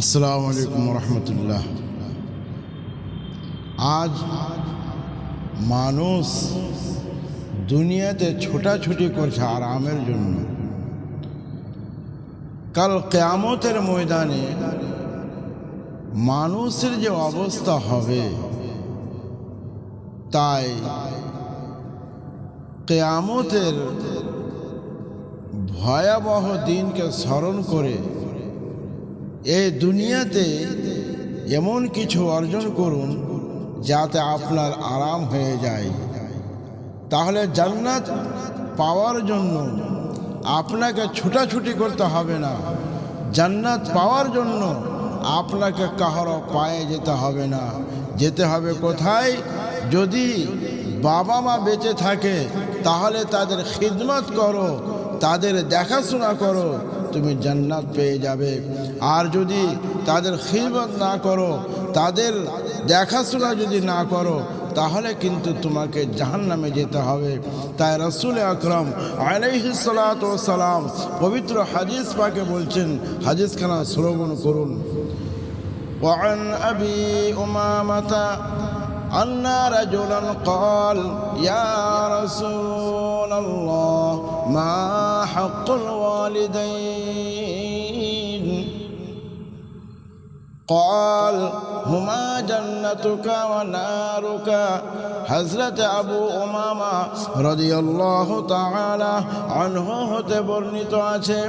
আসসালামু আলাইকুম রহমতুল্লাহ আজ মানুষ দুনিয়াতে ছোটাছুটি করছে আরামের জন্য। কাল কেয়ামতের ময়দানে মানুষের যে অবস্থা হবে, তাই কেয়ামতের ভয়াবহ দিনকে স্মরণ করে এই দুনিয়াতে এমন কিছু অর্জন করুন যাতে আপনার আরাম হয়ে যায়। তাহলে জান্নাত পাওয়ার জন্য আপনাকে ছুটাছুটি করতে হবে না। জান্নাত পাওয়ার জন্য আপনাকে কাহারও পায়ে যেতে হবে না। যেতে হবে কোথায়? যদি বাবা মা বেঁচে থাকে, তাহলে তাদের খিদমত করো। তাদের দেখাশোনা করো তুমি জান্নাত পেয়ে যাবে আর যদি তাদের খিদমত না করো তাদের দেখাশোনা যদি না করো তাহলে কিন্তু তোমাকে জাহান নামে যেতে হবে তাই রসুল আকরম আলাইহিসালাম পবিত্র হাদিস পাকে বলছেন হাদিস খানা শ্রবণ করুন وعن أبي أمامة أن رجلا قال يا رسول الله ما حق الوالدين قال هما جنتك ونارك হজরত আবু ওমামা রদিয়াল্লাহ তাআলা আনহু হতে বর্ণিত আছে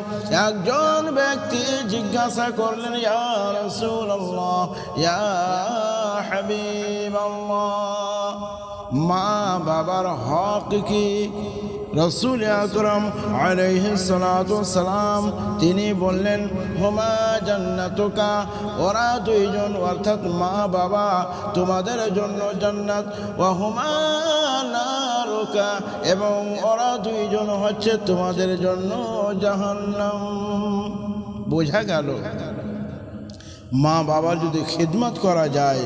একজন ব্যক্তি জিজ্ঞাসা করলেন ইয়া রাসূলুল্লাহ ইয়া হাবিবাল্লাহ মা বাবার হক কি রসুল আকরম সালাম, তিনি বললেন, হোমা জান্নাতুকা? ওরা দুইজন, অর্থাৎ মা, বাবা, তোমাদের জন্য জান্নাত। ও হোমা নারুকা? এবং ওরা দুইজন হচ্ছে তোমাদের জন্য জাহান্নাম। বোঝা গেল। মা বাবার যদি খিদমত করা যায়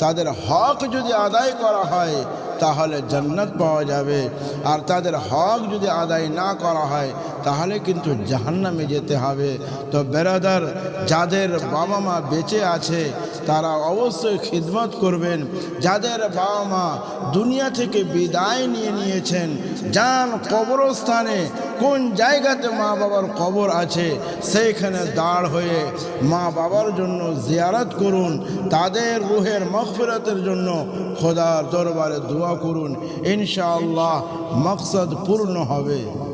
তাদের হক যদি আদায় করা হয়, তাহলে জান্নাত পাওয়া যাবে। আর তাদের হক যদি আদায় না করা হয়, তাহলে কিন্তু জাহান্নামে যেতে হবে। তো বেরাদার, যাদের বাবা মা বেঁচে আছে, তারা অবশ্যই খিদমত করবেন। যাদের বাবা মা দুনিয়া থেকে বিদায় নিয়ে নিয়েছেন। যান কবরস্থানে, কোন জায়গাতে মা বাবার কবর আছে, সেইখানে দাঁড় হয়ে মা বাবার জন্য জিয়ারত করুন, তাদের রুহের মকফিরতের জন্য খোদার দরবারে দোয়া করুন। ইনশাআল্লাহ, মকসদ পূর্ণ হবে।